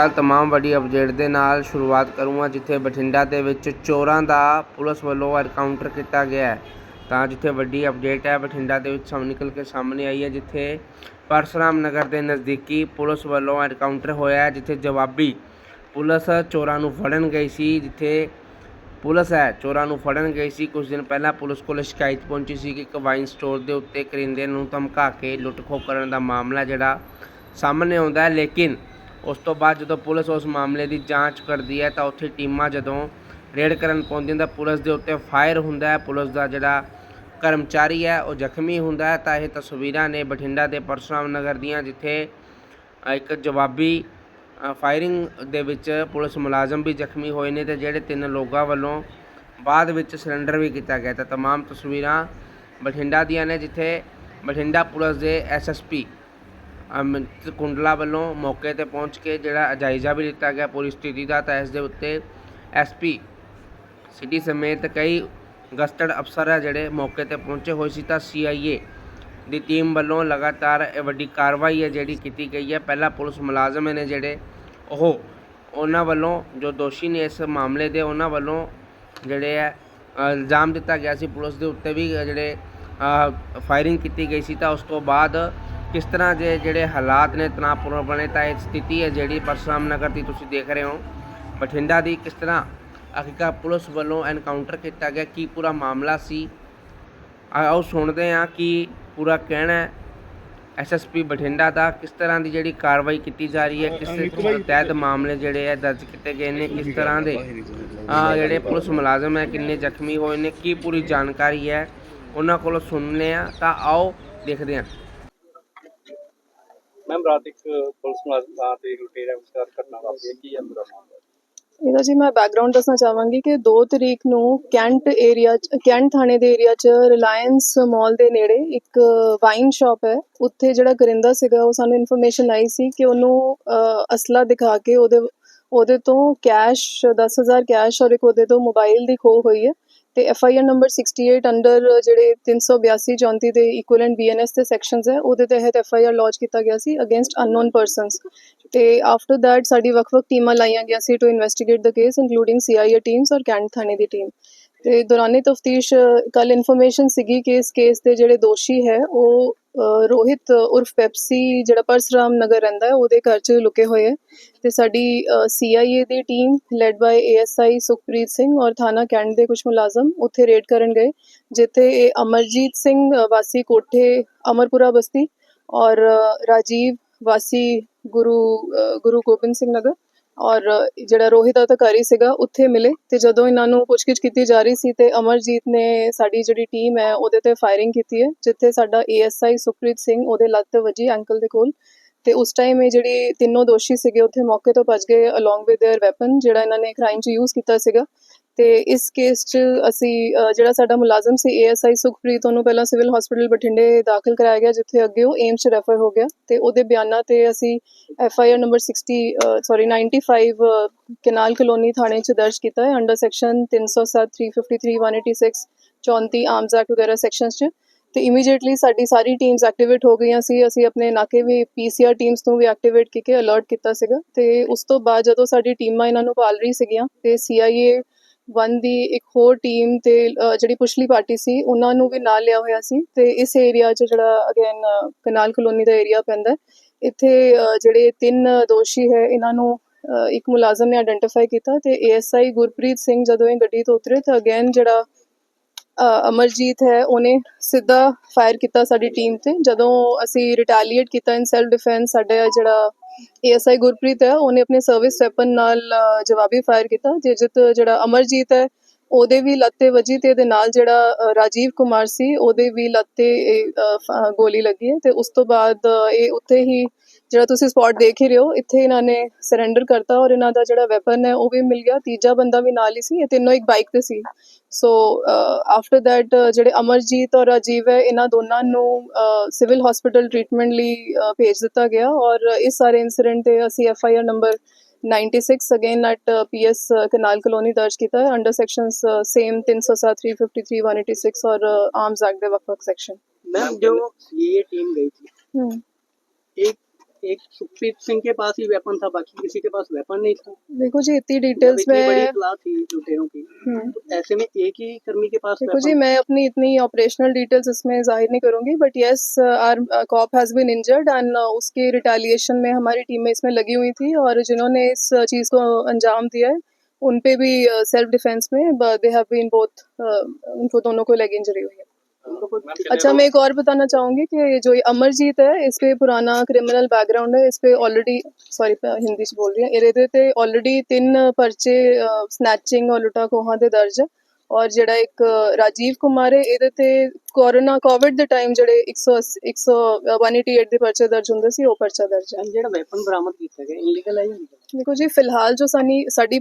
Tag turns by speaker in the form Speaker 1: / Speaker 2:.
Speaker 1: ਕੱਲ੍ਹ ਤਮਾਮ ਵੱਡੀ ਅਪਡੇਟ ਦੇ ਨਾਲ ਸ਼ੁਰੂਆਤ ਕਰੂੰਗਾ, ਜਿੱਥੇ ਬਠਿੰਡਾ ਦੇ ਵਿੱਚ ਚੋਰਾਂ ਦਾ ਪੁਲਿਸ ਵੱਲੋਂ ਐਨਕਾਊਂਟਰ ਕੀਤਾ ਗਿਆ ਹੈ। ਤਾਂ ਜਿੱਥੇ ਵੱਡੀ ਅਪਡੇਟ ਹੈ, ਬਠਿੰਡਾ ਦੇ ਵਿੱਚ ਸਾਹਮਣੇ ਨਿਕਲ ਕੇ ਸਾਹਮਣੇ ਆਈ ਹੈ, ਜਿੱਥੇ ਪਰਸਰਾਮ ਨਗਰ ਦੇ ਨਜ਼ਦੀਕੀ ਪੁਲਿਸ ਵੱਲੋਂ ਐਨਕਾਊਂਟਰ ਹੋਇਆ ਹੈ, ਜਿੱਥੇ ਜਵਾਬੀ ਪੁਲਿਸ ਚੋਰਾਂ ਨੂੰ ਫੜਨ ਗਈ ਸੀ, ਜਿੱਥੇ ਪੁਲਿਸ ਹੈ, ਚੋਰਾਂ ਨੂੰ ਫੜਨ ਗਈ ਸੀ। ਕੁਝ ਦਿਨ ਪਹਿਲਾਂ ਪੁਲਿਸ ਕੋਲ ਸ਼ਿਕਾਇਤ ਪਹੁੰਚੀ ਸੀ ਕਿ ਇੱਕ ਵਾਈਨ ਸਟੋਰ ਦੇ ਉੱਤੇ ਕਰਿੰਦੇ ਨੂੰ ਧਮਕਾ ਕੇ ਲੁੱਟ ਖੋਹ ਕਰਨ ਦਾ ਮਾਮਲਾ ਜਿਹੜਾ ਸਾਹਮਣੇ ਆਉਂਦਾ ਹੈ, ਲੇਕਿਨ ਉਸ ਤੋਂ ਬਾਅਦ ਜਦੋਂ ਪੁਲਿਸ ਉਸ ਮਾਮਲੇ ਦੀ ਜਾਂਚ ਕਰਦੀ ਹੈ ਤਾਂ ਉੱਥੇ ਟੀਮਾਂ ਜਦੋਂ ਰੇਡ ਕਰਨ ਪਹੁੰਚਦੀਆਂ ਤਾਂ ਪੁਲਿਸ ਦੇ ਉੱਤੇ ਫਾਇਰ ਹੁੰਦਾ ਹੈ ਪੁਲਿਸ ਦਾ ਜਿਹੜਾ ਕਰਮਚਾਰੀ ਹੈ ਉਹ ਜ਼ਖਮੀ ਹੁੰਦਾ ਹੈ ਤਾਂ ਇਹ ਤਸਵੀਰਾਂ ਨੇ ਬਠਿੰਡਾ ਦੇ ਪਰਸ਼ੁਰਾਮ ਨਗਰ ਦੀਆਂ ਜਿੱਥੇ ਅ, ਇੱਕ ਜਵਾਬੀ ਅ, ਫਾਇਰਿੰਗ ਦੇ ਵਿੱਚ ਪੁਲਿਸ ਮੁਲਾਜ਼ਮ ਵੀ ਜ਼ਖਮੀ ਹੋਏ ਨੇ ਤੇ ਜਿਹੜੇ ਤਿੰਨ ਲੋਕਾਂ ਵੱਲੋਂ ਬਾਅਦ ਵਿੱਚ ਸਰੈਂਡਰ ਵੀ ਕੀਤਾ ਗਿਆ ਤਾਂ तमाम ਤਸਵੀਰਾਂ ਬਠਿੰਡਾ ਦੀਆਂ ਨੇ ਜਿੱਥੇ ਬਠਿੰਡਾ ਪੁਲਿਸ ਦੇ ਐਸਐਸਪੀ ਅਮਿਤ ਕੁੰਡਲਾ ਵੱਲੋਂ ਮੌਕੇ ਤੇ ਪਹੁੰਚ ਕੇ ਜਿਹੜਾ ਜਾਇਜ਼ਾ ਵੀ ਲਿੱਤਾ ਗਿਆ ਪੂਰੀ ਸਥਿਤੀ ਦਾ, ਤਾਂ ਇਸ ਦੇ ਉੱਤੇ ਐਸਪੀ ਸਿਟੀ ਸਮੇਤ ਕਈ ਗਸਟਡ ਅਫਸਰ ਹੈ ਜਿਹੜੇ ਮੌਕੇ ਤੇ ਪਹੁੰਚੇ ਹੋਏ ਸੀ, ਤਾਂ ਸੀਆਈਏ ਦੀ ਟੀਮ ਵੱਲੋਂ ਲਗਾਤਾਰ ਇਹ ਵੱਡੀ ਕਾਰਵਾਈ ਹੈ ਜਿਹੜੀ ਕੀਤੀ ਗਈ ਹੈ। ਪਹਿਲਾਂ ਪੁਲਿਸ ਮੁਲਾਜ਼ਮ ਨੇ ਜਿਹੜੇ ਉਹ ਉਹਨਾਂ ਵੱਲੋਂ ਜੋ ਦੋਸ਼ੀ ਨੇ ਇਸ ਮਾਮਲੇ ਦੇ, ਉਹਨਾਂ ਵੱਲੋਂ ਜਿਹੜੇ ਹੈ, ਇਲਜ਼ਾਮ ਦਿੱਤਾ ਗਿਆ ਸੀ। ਪੁਲਿਸ ਦੇ ਉੱਤੇ ਵੀ ਜਿਹੜੇ ਫਾਇਰਿੰਗ ਕੀਤੀ ਗਈ ਸੀ, ਤਾਂ ਉਸ ਤੋਂ ਬਾਅਦ ਕਿਸ ਤਰ੍ਹਾਂ ਦੇ ਜਿਹੜੇ ਹਾਲਾਤ ਨੇ ਤਣਾਅਪੂਰਨ ਬਣੇ ਤਾਂ ਇਹ ਸਥਿਤੀ ਹੈ ਜਿਹੜੀ ਪਰਸ਼ਰਾਮ ਨਗਰ ਦੀ ਤੁਸੀਂ ਦੇਖ ਰਹੇ ਹੋ। ਬਠਿੰਡਾ ਦੀ ਕਿਸ ਤਰ੍ਹਾਂ ਅਖੀਕਾ ਪੁਲਿਸ ਵੱਲੋਂ ਐਨਕਾਊਂਟਰ ਕੀਤਾ ਗਿਆ ਕੀ ਪੂਰਾ ਮਾਮਲਾ ਸੀ? ਆਓ ਸੁਣਦੇ ਹਾਂ ਕਿ ਪੂਰਾ ਕਹਿਣਾ ਹੈ। ਐਸਐਸਪੀ ਬਠਿੰਡਾ ਦਾ ਕਿਸ ਤਰ੍ਹਾਂ ਦੀ ਜਿਹੜੀ ਕਾਰਵਾਈ ਕੀਤੀ ਜਾ ਰਹੀ ਹੈ ਕਿਸ ਤਹਿਤ ਮਾਮਲੇ ਜਿਹੜੇ ਹੈ ਦਰਜ ਕੀਤੇ ਗਏ ਨੇ ਕਿਸ ਤਰ੍ਹਾਂ ਦੇ? ਆ ਜਿਹੜੇ ਪੁਲਿਸ ਮੁਲਾਜ਼ਮ ਹੈ ਕਿੰਨੇ ਜ਼ਖਮੀ ਹੋਏ ਨੇ ਕੀ ਪੂਰੀ ਜਾਣਕਾਰੀ ਹੈ? ਉਹਨਾਂ ਕੋਲੋਂ ਸੁਣਨੇ ਆ ਤਾਂ ਆਓ ਦੇਖਦੇ ਹਾਂ।
Speaker 2: ਮੈਮ ਰਾਤ ਇੱਕ ਪੁਲਿਸ ਮੁਲਾਜ਼ਮ ਤੇ ਲੁਟੇਰਾ ਵਿਚਕਾਰ ਘਟਨਾ ਵਾਪਰੀ। ਹੈ ਕੀ ਹੈ ਮਾਮਲਾ?
Speaker 3: ਇਹਦਾ ਜੀ ਮੈਂ ਬੈਕਗ੍ਰਾਉਂਡ ਦੱਸਣਾ ਚਾਹਾਂਗੀ ਕਿ 2 ਤਰੀਕ ਨੂੰ ਕੈਂਟ ਏਰੀਆ ਚ ਕੈਂਟ ਥਾਣੇ ਦੇ ਏਰੀਆ ਚ ਰਿਲਾਇੰਸ ਮਾਲ ਦੇ ਨੇੜੇ ਇੱਕ ਵਾਈਨ ਸ਼ਾਪ ਹੈ। ਉੱਥੇ ਜਿਹੜਾ ਕਰਿੰਦਾ ਸੀਗਾ ਉਹ ਸਾਨੂੰ ਇਨਫੋਰਮੇਸ਼ਨ ਆਈ ਸੀ ਕਿ ਉਹਨੂੰ ਅਸਲਾ ਦਿਖਾ ਕੇ ਉਹਦੇ ਉਹਦੇ ਤੋਂ ਕੈਸ਼ 10000 ਕੈਸ਼ ਔਰ ਇੱਕ ਉਹਦੇ ਤੋਂ ਮੋਬਾਈਲ ਦੀ ਖੋਹ ਹੋਈ ਹੈ। ਤੇ F I R number 68 under ਜਿਹੜੇ 382 34 ਦੇ ਇਕੁਇਵਲੈਂਟ ਬੀਐਨਐਸ ਦੇ ਸੈਕਸ਼ਨਸ ਹੈ, ਉਹਦੇ ਤਹਿਤ ਐਫ ਆਈ ਆਰ ਲੌਂਚ ਕੀਤਾ ਗਿਆ ਸੀ ਅਗੇਂਸਟ ਅਨਨੋਨ ਪਰਸਨਸ ਤੇ ਆਫਟਰ ਦੈਟ ਸਾਡੀ ਵੱਖ-ਵੱਖ ਟੀਮਾਂ ਲਾਈਆਂ ਗਿਆ ਸੀ to investigate the case including CIA teams ਔਰ ਕੈਂਟ ਥਾਣੇ ਦੀ ਟੀਮ ਤੇ ਦੌਰਾਨੇ ਤਫਤੀਸ਼ ਕੱਲ ਇਨਫੋਰਮੇਸ਼ਨ ਸੀਗੀ ਕਿ ਇਸ ਕੇਸ ਦੇ ਜਿਹੜੇ ਦੋਸ਼ੀ ਹੈ, ਉਹ ਰੋਹਿਤ ਉਰਫ ਪੈਪਸੀ ਜਿਹੜਾ ਪਰਸਰਾਮ ਨਗਰ ਰਹਿੰਦਾ ਹੈ, ਉਹਦੇ ਘਰ 'ਚ ਲੁਕੇ ਹੋਏ ਹੈ। ਤੇ ਸਾਡੀ CIA the team led by ASI Sukhpreet Singh ਔਰ ਥਾਣਾ ਕੈਂਟ ਦੇ ਕੁਝ ਮੁਲਾਜ਼ਮ ਉੱਥੇ ਰੇਡ ਕਰਨ ਗਏ, ਜਿੱਥੇ ਇਹ ਅਮਰਜੀਤ ਸਿੰਘ ਵਾਸੀ ਕੋਠੇ, ਅਮਰਪੁਰਾ ਬਸਤੀ ਔਰ ਰਾਜੀਵ ਵਾਸੀ ਗੁਰੂ ਗੁਰੂ ਗੋਬਿੰਦ ਸਿੰਘ ਨਗਰ ਔਰ ਜਿਹੜਾ ਰੋਹਿਤ ਅਧਿਕਾਰੀ ਸੀਗਾ ਉੱਥੇ ਮਿਲੇ ਤੇ ਜਦੋਂ ਇਹਨਾਂ ਨੂੰ ਪੁੱਛਗਿੱਛ ਕੀਤੀ ਜਾ ਰਹੀ ਸੀ ਤੇ ਅਮਰਜੀਤ ਨੇ ਸਾਡੀ ਜਿਹੜੀ ਟੀਮ ਹੈ ਉਹਦੇ ਤੇ ਫਾਇਰਿੰਗ ਕੀਤੀ ਹੈ ਜਿੱਥੇ ਸਾਡਾ ਏਐਸਆਈ ਸੁਖਪ੍ਰੀਤ ਸਿੰਘ ਉਹਦੇ ਲੱਤ ਤੇ ਵੱਜੀ ਐਂਕਲ ਦੇ ਕੋਲ ਤੇ ਉਸ ਟਾਈਮ ਇਹ ਜਿਹੜੀ ਤਿੰਨੋਂ ਦੋਸ਼ੀ ਸੀਗੇ ਉੱਥੇ ਮੌਕੇ ਤੋਂ ਭੱਜ ਗਏ ਅਲੋਂਗ ਵਿਦ देयर ਵੈਪਨ ਜਿਹੜਾ ਇਹਨਾਂ ਨੇ ਕ੍ਰਾਈਮ 'ਚ ਯੂਜ਼ ਕੀਤਾ ਸੀਗਾ ਤੇ ਇਸ ਕੇਸ 'ਚ ਅਸੀਂ ਜਿਹੜਾ ਸਾਡਾ ਮੁਲਾਜ਼ਮ ਸੀ ਏਐਸਆਈ ਸੁਖਪ੍ਰੀਤ ਉਹਨੂੰ ਪਹਿਲਾਂ ਸਿਵਲ ਹਸਪੀਟਲ ਬਠਿੰਡੇ ਦਾਖਲ ਕਰਾਇਆ ਗਿਆ ਜਿੱਥੇ ਅੱਗੇ ਉਹ ਏਮਸ 'ਚ ਰੈਫਰ ਹੋ ਗਿਆ ਤੇ ਉਹਦੇ ਬਿਆਨਾਂ ਤੇ ਅਸੀਂ F I R number 60 sorry 95 ਅ, ਕਨਾਲ ਕਲੋਨੀ ਥਾਣੇ 'ਚ ਦਰਜ ਕੀਤਾ ਹੈ ਅੰਡਰ ਸੈਕਸ਼ਨ 307 353 186 34 ਆਰਮਸ ਐਕਟ ਵਗੈਰਾ ਸੈਕਸ਼ਨਸ 'ਚ ਤੇ ਇਮੀਡੀਏਟਲੀ ਸਾਡੀ ਸਾਰੀ ਟੀਮਸ ਐਕਟੀਵੇਟ ਹੋ ਗਈਆਂ ਸੀ। ਅਸੀਂ ਆਪਣੇ ਨਾਕੇ ਵੀ ਪੀਸੀਆਰ ਟੀਮਸ ਨੂੰ ਵੀ ਐਕਟੀਵੇਟ ਕਰਕੇ ਅਲਰਟ ਕੀਤਾ ਸੀਗਾ ਤੇ ਉਸ ਤੋਂ ਬਾਅਦ ਜਦੋਂ ਸਾਡੀ ਟੀਮਾਂ ਇਹਨਾਂ ਨੂੰ ਪਾਲ ਰਹੀ ਸੀਗੀਆਂ ਤੇ ਸੀਆਈਏ ਵਨ ਦੀ ਇੱਕ ਹੋਰ ਟੀਮ ਤੇ ਜਿਹੜੀ ਪੁਛਲੀ ਪਾਰਟੀ ਸੀ, ਉਹਨਾਂ ਨੂੰ ਵੀ ਨਾਲ ਲਿਆ ਹੋਇਆ ਸੀ ਤੇ ਇਸ ਏਰੀਆ 'ਚ ਜਿਹੜਾ ਅਗੇਨ ਕਨਾਲ ਕਲੋਨੀ ਦਾ ਏਰੀਆ ਪੈਂਦਾ ਇੱਥੇ ਜਿਹੜੇ ਤਿੰਨ ਦੋਸ਼ੀ ਹੈ, ਇਹਨਾਂ ਨੂੰ ਇੱਕ ਮੁਲਾਜ਼ਮ ਨੇ ਆਇਡੈਂਟੀਫਾਈ ਕੀਤਾ ਤੇ ਏਐਸਆਈ ਗੁਰਪ੍ਰੀਤ ਸਿੰਘ ਜਦੋਂ ਇਹ ਗੱਡੀ ਤੋਂ ਉਤਰੇ ਤਾਂ ਅਗੇਨ ਜਿਹੜਾ ਅਮਰਜੀਤ ਹੈ ਉਹਨੇ ਸਿੱਧਾ ਫਾਇਰ ਕੀਤਾ ਸਾਡੀ ਟੀਮ ਤੇ। ਜਦੋਂ ਅਸੀਂ ਰਿਟੈਲੀਏਟ ਕੀਤਾ ਇਨ ਸੈਲਫ ਡਿਫੈਂਸ ਸਾਡੇ ਜਿਹੜਾ ਏਐਸਆਈ ਗੁਰਪ੍ਰੀਤ ਹੈ ਉਹਨੇ ਆਪਣੇ ਸਰਵਿਸ ਵੈਪਨ ਨਾਲ ਜਵਾਬੀ ਫਾਇਰ ਕੀਤਾ। ਜਿਸ ਜਿਹੜਾ ਅਮਰਜੀਤ ਹੈ ਉਹਦੇ ਵੀ ਲੱਤੇ ਵਜੀ ਤੇ ਇਹਦੇ ਨਾਲ ਜਿਹੜਾ ਰਾਜੀਵ ਕੁਮਾਰ ਸੀ ਉਹਦੇ ਵੀ ਲੱਤੇ ਇਹ, ਗੋਲੀ ਲੱਗੀ ਹੈ। ਤੇ ਉਸ ਤੋਂ ਬਾਅਦ ਇਹ ਉੱਥੇ ਹੀ ਜਿਹੜਾ ਤੁਸੀਂ ਸਪੌਟ ਦੇਖ ਹੀ ਰਹੇ ਹੋ ਇੱਥੇ ਇਹਨਾਂ ਨੇ ਸਰੈਂਡਰ ਕਰਤਾ ਔਰ ਇਹਨਾਂ ਦਾ ਜਿਹੜਾ ਵੈਪਨ ਹੈ ਉਹ ਵੀ ਮਿਲ ਗਿਆ। ਤੀਜਾ ਬੰਦਾ ਵੀ ਨਾਲ ਹੀ ਸੀ ਇਹ ਤਿੰਨੋਂ ਇੱਕ ਬਾਈਕ ਤੇ ਸੀ। ਸੋ ਆਫਟਰ ਥੈਟ ਜਿਹੜੇ ਅਮਰਜੀਤ ਔਰ ਅਜੀਵ ਹੈ ਇਹਨਾਂ ਦੋਨਾਂ ਨੂੰ ਸਿਵਲ ਹਸਪੀਟਲ ਟ੍ਰੀਟਮੈਂਟ ਲਈ ਭੇਜ ਦਿੱਤਾ ਗਿਆ ਔਰ ਇਸ ਸਾਰੇ ਇਨਸੀਡੈਂਟ ਤੇ ਅਸੀਂ F I R number 96 again at PS canal colony ਦਰਜ ਕੀਤਾ ਹੈ ਅੰਡਰ ਸੈਕਸ਼ਨਸ ਸੇਮ 307 353 186 ਔਰ ਆਰਮਸ ਐਕਟ ਦੇ ਵੱਖ-ਵੱਖ ਸੈਕਸ਼ਨ
Speaker 4: ਮੈਮ ਜੋ ਇਹ ਟੀਮ ਗਈ ਸੀ
Speaker 3: ਹਮ
Speaker 4: ਇੱਕ एक सुखप्रीत सिंह के पास ही वेपन था बाकी किसी के पास वेपन नहीं था।
Speaker 3: देखो जी इतनी डिटेल्स
Speaker 4: बड़ी
Speaker 3: में
Speaker 4: इतला थी लुटेरों की।
Speaker 3: हम्म,
Speaker 4: तो ऐसे में एक ही कर्मी के पास
Speaker 3: देखो जी मैं अपनी इतनी ऑपरेशनल डिटेल्स इसमें ज़ाहिर नहीं करूँगी but yes our cop has been injured and उसके रिटालिएशन में हमारी टीमें इसमें लगी हुई थी और जिन्होंने इस चीज़ को अंजाम दिया है उन पे भी सेल्फ डिफेंस में दे हैव बीन बोथ उनको दोनों को लेग इंजरी हुई है। अच्छा मैं एक और बताना चाहूंगी कि ये जो ये अमरजीत है इस पे पुराना क्रिमिनल बैकग्राउंड है इस पे ऑलरेडी सॉरी हिंदी ਚ ਬੋਲ ਰਹੀ ਹਾਂ ਇਹਦੇ ਤੇ ਆਲਰੇਡੀ ਤਿੰਨ ਪਰਚੇ ਸਨੈਚਿੰਗ ਔਰ ਲੁੱਟਾ ਖੋਹਾਂ ਦੇ ਦਰਜ ਹੈ ਔਰ ਜਿਹੜਾ ਇੱਕ ਅ, ਰਾਜੀਵ ਕੁਮਾਰ ਹੈ ਇਹਦੇ ਤੇ ਕੋਰੋਨਾ ਕੋਵਿਡ ਦੇ ਟਾਈਮ ਜਿਹੜੇ 180 100 188 ਦੇ ਪਰਚੇ ਦਰਜ ਹੁੰਦੇ ਸੀ ਉਹ ਪਰਚਾ ਦਰਜ ਹੈ
Speaker 4: ਜਿਹੜਾ ਵੈਪਨ ਬਰਾਮਦ ਕੀਤਾ ਗਿਆ ਇਲੀਗਲ ਹੈ ਜਾਂ illegal?
Speaker 3: ਦੇਖੋ ਜੀ ਫਿਲਹਾਲ ਜੋ ਸਾਨੀ ਸਾਡੀ